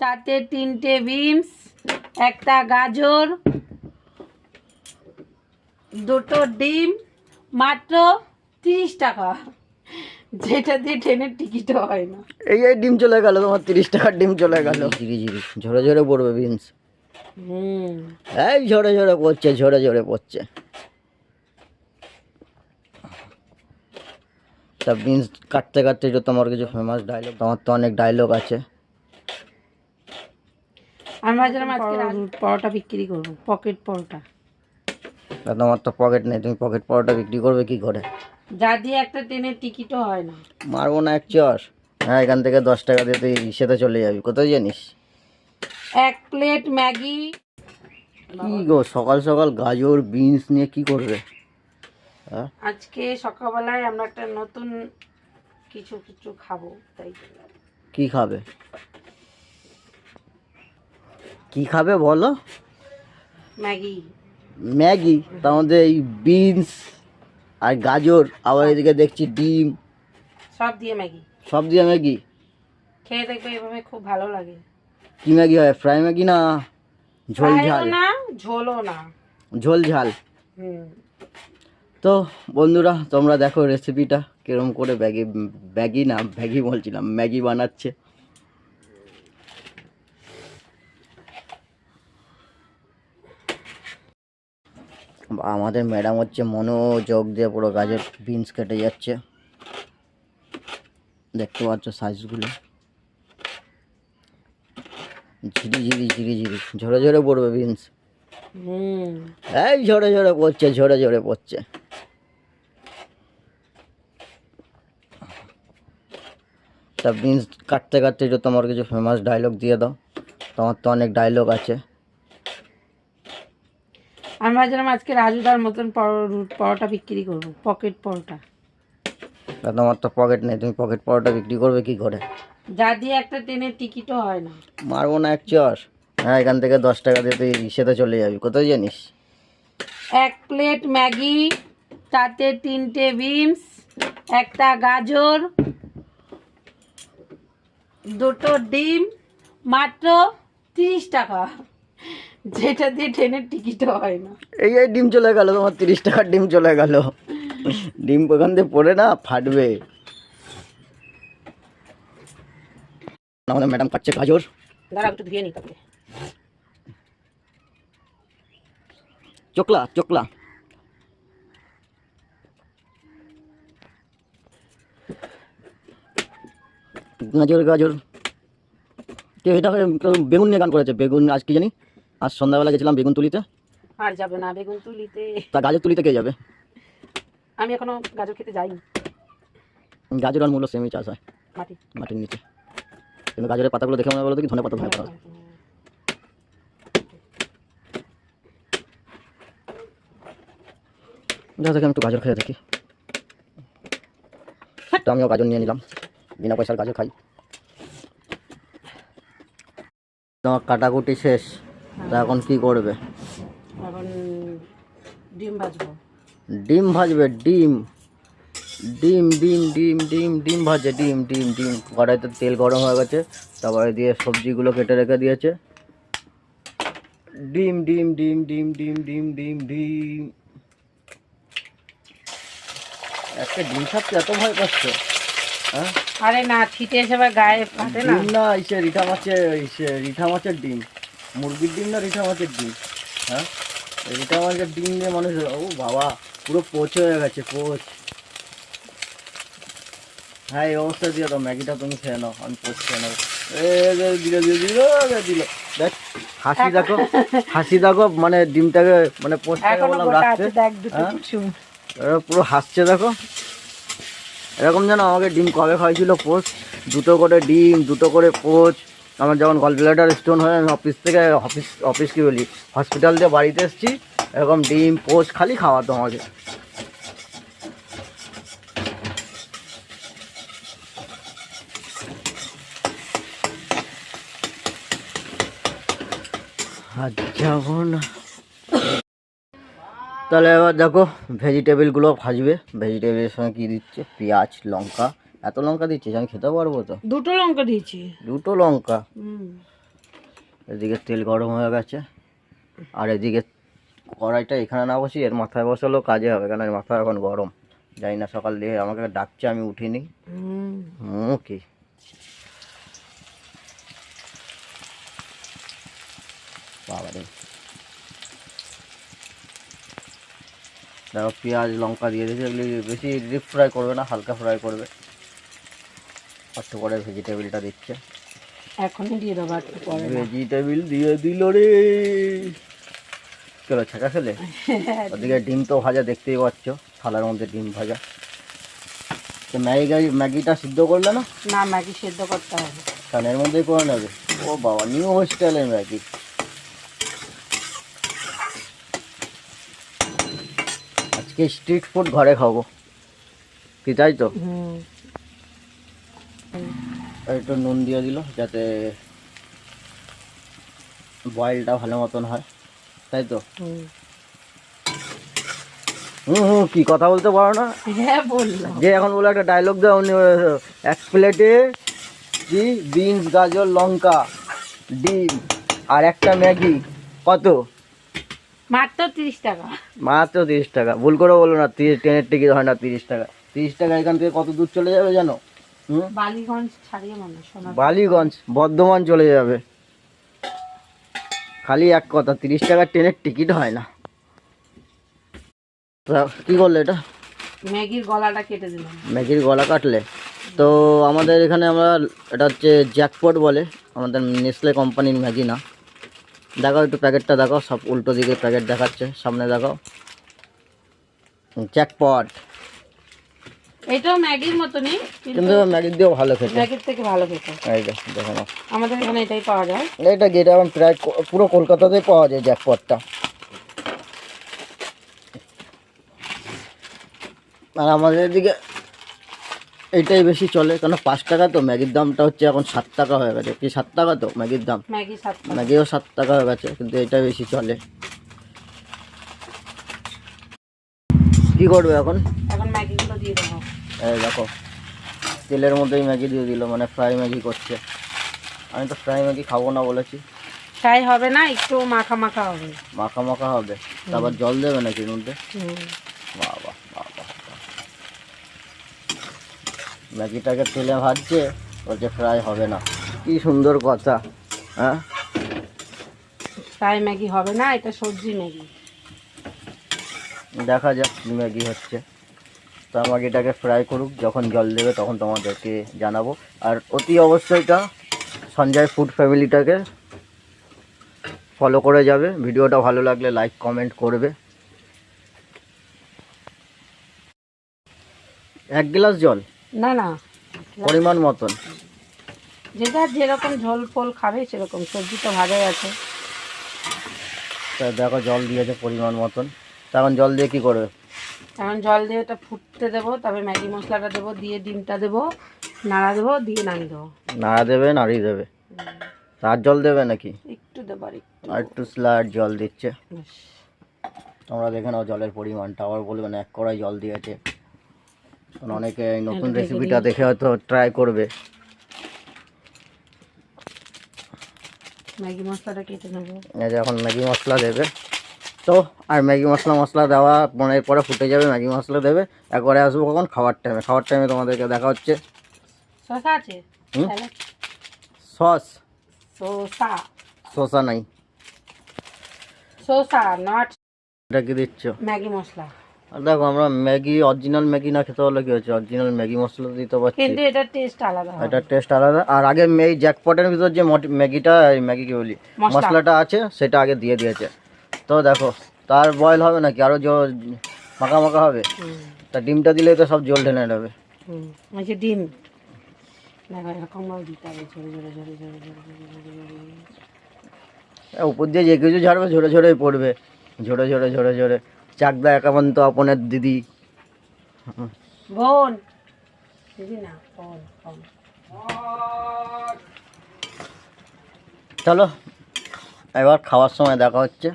তাতে তিনটে বিনস একটা গাজর দুটো ডিম মাত্র তিরিশ টাকা। যেটা দিয়ে ট্রেনের টিকিট হয় না। এই এই ডিম চলে গেল তোমার তিরিশ টাকার ডিম চলে গেল। ঝিরি ঝিরি ঝরে ঝরে পড়বে বিনস। হুম। এই ঝরে ঝরে পড়ছে ঝরে ঝরে পড়ছে। তা বিনস কাটতে কাটতে তোমার কিছু ফেমাস ডায়লগ তোমার তো অনেক ডায়লগ আছে। আমি ভাবছিলাম আজকে পরোটা বিক্রি করব পকেট পরোটা। তোমার তো পকেট নেই তুমি পকেট পরোটা বিক্রি করবে কি করে? যা দিয়ে একটা ট্রেনের টিকিটও হয় না। মারবো না এক চর। হ্যাঁ এখান থেকে দশ টাকা দিয়ে তুই ইসেতে চলে যাবি কোথায় জানিস? এক প্লেট ম্যাগি। কি গো সকাল সকাল গাজর বিনস নিয়ে কি করবে? হ্যাঁ? আজকে সকালবেলায় আমরা একটা নতুন কিছু কিছু খাব তাই। কি খাবে? কি খাবে বলো? ম্যাগি। ম্যাগি? তার মধ্যে এই বিনস আর গাজর। আবার এদিকে দেখছি ডিম। সব দিয়ে ম্যাগি। সব দিয়ে ম্যাগি? খেয়ে দেখবে এভাবে খুব ভালো লাগে। কি ম্যাগি হয়? ফ্রাই ম্যাগি না ঝোল ঝাল? না ঝোলও না। ঝোল ঝাল। তো বন্ধুরা তোমরা দেখো রেসিপিটা কিরম করে ব্যাগি ব্যাগি না ব্যাগি বলছিলাম ম্যাগি বানাচ্ছে। আমাদের ম্যাডাম হচ্ছে মনোযোগ দিয়ে পুরো গাজর বিনস কেটে যাচ্ছে। দেখতে পাচ্ছ সাইজগুলো ঝিরি ঝিরি ঝিরি ঝিরি। ঝরে ঝরে পড়বে বিনস। এই ঝরে ঝরে পড়ছে ঝরে ঝরে পড়ছে। তা বিনস কাটতে কাটতে যে তোমার কিছু ফেমাস ডায়লগ দিয়ে দাও। তোমার তো অনেক ডায়লগ আছে। আমি ভাবছিলাম আজকে রাজুদার মতন পরো- পরোটা বিক্রি করব পকেট পরোটা। তোমার তো পকেট নেই তুমি পকেট পরোটা বিক্রি করবে কি করে? যা দিয়ে একটা ট্রেনের টিকিটও হয় না। মারবো না এক চর। হ্যাঁ এখান থেকে দশ টাকা দিয়ে তুই ইসেতে চলে যাবি কোথায় জানিস? এক প্লেট ম্যাগি তাতে তিনটে বিনস একটা গাজর দুটো ডিম মাত্র তিরিশ টাকা। যেটা দিয়ে ট্রেনের টিকিটও হয় না। এই এই ডিম চলে গেল তোমার তিরিশ টাকার ডিম চলে গেল। ডিম ওখান দিয়ে পড়ে না ফাটবে। আমাদের ম্যাডাম কাটছে গাজর। দাঁড়া একটু ধুয়ে নি তাকে চোকলা চোকলা। গাজর গাজর। কে এটা বেগুন নিয়ে গান করেছে বেগুন আজ কি জানি? আজ সন্ধ্যাবেলা গেছিলাম বেগুন তুলিতে? আর যাবে না বেগুন তুলিতে। তা গাজর তুলিতে কে যাবে? আমি এখনও গাজর খেতে যাইনি। গাজর আর মূল্য সেমই চাষ হয়। মাটি। মাটির নিচে। কিন্তু গাজরের পাতাগুলো দেখে মনে তো কি ধনে পাতা ধনে পাতা। যা থেকে আমি একটু গাজর খেয়ে থাকি তো আমিও গাজর নিয়ে নিলাম। বিনা পয়সার গাজর খাই। তোমার কাটাকুটি শেষ। তা এখন কি করবে এখন ডিম ভাজবো ডিম ভাজবে ডিম ডিম ডিম ডিম ডিম ডিম ভাজে ডিম ডিম ডিম কড়াইতে তেল গরম হয়ে গেছে তারপরে দিয়ে সবজিগুলো কেটে রেখে দিয়েছে ডিম ডিম ডিম ডিম ডিম ডিম ডিম ডিম একটা ডিম খাচ্ছে এত ভয় পাচ্ছে হ্যাঁ আরে না ছিটে এসে গায়ে ফাটে না না ইসে রিঠা মাছের ইসে রিঠা মাছের ডিম মুরগির ডিম না রিঠা মাছের ডিম? হ্যাঁ? রিঠা মাছের ডিম দিয়ে মানুষ ও বাবা পুরো পোচ হয়ে গেছে পোচ। হ্যাঁ এই অবস্থা দিয়ে তো ম্যাগিটা তুমি খেয়ে নাও আমি পোচ খেয়ে নেব। দিল দিল দিল দিল। দেখ হাসি দেখো হাসি দেখো মানে ডিমটাকে মানে পোচটাকে বললাম রাখতে হ্যাঁ? পুরো হাসছে দেখো। এরকম যেন আমাকে ডিম কবে খাওয়াইছিল পোচ। দুটো করে ডিম দুটো করে পোচ। আমার যখন গলব্লাডার স্টোন হয়ে, আমি অফিস থেকে অফিস অফিস কি বলি হসপিটাল দিয়ে বাড়িতে এসেছি, এরকম ডিম পোচ খালি খাওয়াতো আমাকে। তাহলে এবার দেখো ভেজিটেবিলগুলো ভাজবে। ভেজিটেবিলের সঙ্গে কী দিচ্ছে? পেঁয়াজ, লঙ্কা। এত লঙ্কা দিচ্ছে আমি খেতে পারব তো। দুটো লঙ্কা দিয়েছি। দুটো লঙ্কা? এদিকে তেল গরম হয়ে গেছে। আর এদিকে কড়াইটা এখানে না বসি এর মাথায় বসালেও কাজে হবে কারণ এর মাথা এখন গরম। জানি না সকাল দিয়ে আমাকে ডাকছে আমি উঠিনি। হুম। কি? দেখো পেঁয়াজ লঙ্কা দিয়ে দিয়েছে এগুলি বেশি ডিপ ফ্রাই করবে না হালকা ফ্রাই করবে। একটু পরে ভেজিটেবিলটা দিচ্ছে এখনই দিয়ে দেবো একটু পরে ভেজিটেবিল দিয়ে দিল রে। চলো ছাকা খেলে? ওদিকে ডিম তো ভাজা দেখতেই পাচ্ছ থালার মধ্যে ডিম ভাজা। তো ম্যাগি ম্যাগিটা সিদ্ধ করলে না? না ম্যাগি সেদ্ধ করতে হবে। কানের মধ্যেই করে নেবে। ও বাবা নিউ হোস্টেলে ম্যাগি। আজকে স্ট্রিট ফুড ঘরে খাব। কি তাই তো? হুম। আর একটু নুন দিয়ে দিল যাতে বয়েলটা ভালো মতন হয়। তাই তো? হুম। হুম কি কথা বলতে পারো না? হ্যাঁ বললাম। যে এখন বলে একটা ডায়লগ দাও উনি এক প্লেটে কি? বিনস গাজর লঙ্কা ডিম আর একটা ম্যাগি। কত? মাত্র তিরিশ টাকা। মাত্র তিরিশ টাকা। ভুল করে বলো না তিরিশ ট্রেনের টিকিট হয় না তিরিশ টাকা। তিরিশ টাকা এখান থেকে কত দূর চলে যাবে জানো? বালিগঞ্জ ছাড়িয়ে মনে বালিগঞ্জ বর্ধমান চলে যাবে। খালি এক কথা তিরিশ টাকার ট্রেনের টিকিট হয় না। কি করলে এটা? ম্যাগির গলাটা কেটে দিলাম। ম্যাগির গলা কাটলে। তো আমাদের এখানে আমরা এটা হচ্ছে জ্যাকপট বলে আমাদের নেসলে কোম্পানির ম্যাগি না। দেখাও একটু প্যাকেটটা দেখাও সব উল্টো দিকে প্যাকেট দেখাচ্ছে সামনে দেখাও। জ্যাকপট। এটাও ম্যাগির মতনই কিন্তু ম্যাগির দিয়েও ভালো খেতে। ম্যাগির থেকে ভালো খেতে। এই আমাদের এখানে এটাই পাওয়া যায়। এটা গেটে এখন প্রায় পুরো কলকাতাতেই পাওয়া যায় জ্যাকপটটা। আর আমাদের এদিকে এটাই বেশি চলে কেন পাঁচ টাকা তো ম্যাগির দামটা হচ্ছে এখন সাত টাকা হয়ে গেছে। কি সাত টাকা তো ম্যাগির দাম? ম্যাগিও সাত টাকা হয়ে গেছে কিন্তু এটা বেশি চলে। কি করবে এখন এখন ম্যাগিগুলো দিয়ে দেবো এই দেখো তেলের মধ্যেই ম্যাগি দিয়ে দিল মানে ফ্রাই ম্যাগি করছে। আমি তো ফ্রাই ম্যাগি খাব না বলেছি। ফ্রাই হবে না একটু মাখা মাখা হবে। মাখা মাখা হবে। তারপর জল দেবে নাকি মধ্যে? বাবা বাবা। ম্যাগিটাকে তেলে ভাজছে বলছে ফ্রাই হবে না। কি সুন্দর কথা হ্যাঁ? ফ্রাই ম্যাগি হবে না এটা সবজি ম্যাগি। দেখা যাক কি ম্যাগি হচ্ছে। তো এটাকে ফ্রাই করুক যখন জল দেবে তখন তোমাদেরকে জানাব। আর অতি অবশ্যই এটা সঞ্জয় ফুড ফ্যামিলিটাকে ফলো করে যাবে। ভিডিওটা ভালো লাগলে লাইক কমেন্ট করবে। এক গ্লাস জল? না না। পরিমাণ মতন। যেটা যেরকম ঝোল ফোল খাবে সেরকম সবজি তো ভাজাই আছে। তা দেখো জল দিয়েছে পরিমাণ মতন। তখন জল দিয়ে কি করবে? এখন জল দিয়ে ওটা ফুটতে দেবো তবে ম্যাগি মশলাটা দেবো দিয়ে ডিমটা দেবো নাড়া দেবো দিয়ে নামিয়ে দেবো। নাড়া দেবে নাড়িয়ে দেবে। তার জল দেবে নাকি? একটু দেবো আর একটু। আর একটু স্লার জল দিচ্ছে। তোমরা দেখে নাও জলের পরিমাণটা আবার বলবে না এক কড়াই জল দিয়েছে। কারণ অনেকে এই নতুন রেসিপিটা দেখে হয়তো ট্রাই করবে। ম্যাগি মশলাটা কেটে নেব। এই যে এখন ম্যাগি মশলা দেবে। তো আর ম্যাগি মশলা মশলা দেওয়া পনেরো পরে ফুটে যাবে ম্যাগি মশলা দেবে। একবারে আসব কখন? খাওয়ার টাইমে খাওয়ার টাইমে তোমাদেরকে দেখা হচ্ছে। শসা আছে? সস। শসা। শসা নাই। শসা নট এটা কি দিচ্ছ? ম্যাগি মশলা। দেখো আমরা ম্যাগি অরিজিনাল ম্যাগি না খেতে হলে কি হচ্ছে? অরিজিনাল ম্যাগি মশলা দিতে পারছি। কিন্তু এটার টেস্ট আলাদা এটার টেস্ট আলাদা। আর আগে এই জ্যাকপটের ভিতর যে ম্যাগিটা ম্যাগি কি বলি? মশলাটা আছে সেটা আগে দিয়ে দিয়েছে। তো দেখো তার বয়েল হবে নাকি? আরও মাখা মাখা হবে? তা ডিমটা দিলে তো সব জল ঢেলে নেবে। ডিম। উপর দিয়ে যে কিছু ঝাড়বে ঝরে ঝরেই পড়বে। ঝরে ঝরে ঝরে ঝরে। চাকদা একান্ত আপনের দিদি। দিদি বোন। চলো এবার খাওয়ার সময় দেখা হচ্ছে।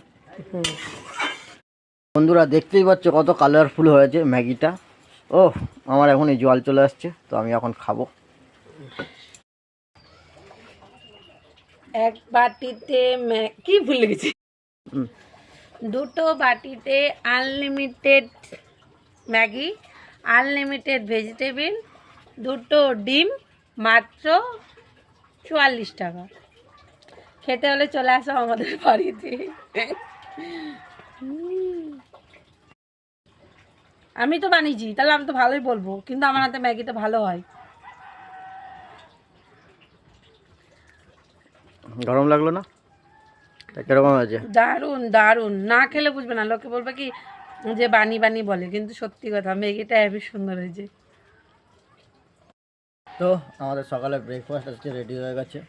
বন্ধুরা দেখতেই পাচ্ছ কত কালারফুল হয়েছে ম্যাগিটা। ও আমার এখন এই জল চলে আসছে তো আমি এখন খাব। এক বাটিতে কি ভুলে গেছি দুটো বাটিতে আনলিমিটেড ম্যাগি আনলিমিটেড ভেজিটেবিল দুটো ডিম মাত্র চুয়াল্লিশ টাকা। খেতে হলে চলে আসো আমাদের বাড়িতে। আমি তো বানিয়েছি তাহলে আমি তো ভালোই বলব কিন্তু আমার হাতে ম্যাগি তো ভালো হয়। গরম লাগল না? কীরকম হয়েছে? দারুণ দারুণ। না খেলে বুঝবে না লোকে বলবে কি যে বানি বানি বলে কিন্তু সত্যি কথা ম্যাগিটা হেভি সুন্দর হয়েছে। তো আমাদের সকালে ব্রেকফাস্ট আজকে রেডি হয়ে গেছে।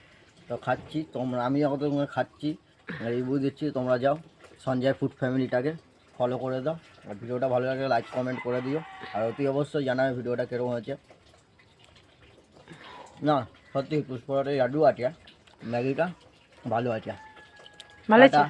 তো খাচ্ছি তোমরা আমি আমাদের খাচ্ছি রিভিউ দিচ্ছি তোমরা যাও। সঞ্জয় ফুড ফ্যামিলিটাকে ফলো করে দাও। আর ভিডিওটা ভালো লাগলে লাইক কমেন্ট করে দিও। আর অতি অবশ্যই জানাবে ভিডিওটা কীরকম হয়েছে। না সত্যি পুষ্পরাটা লাডু আছে ম্যাগিটা ভালো আছে ভালো আছে।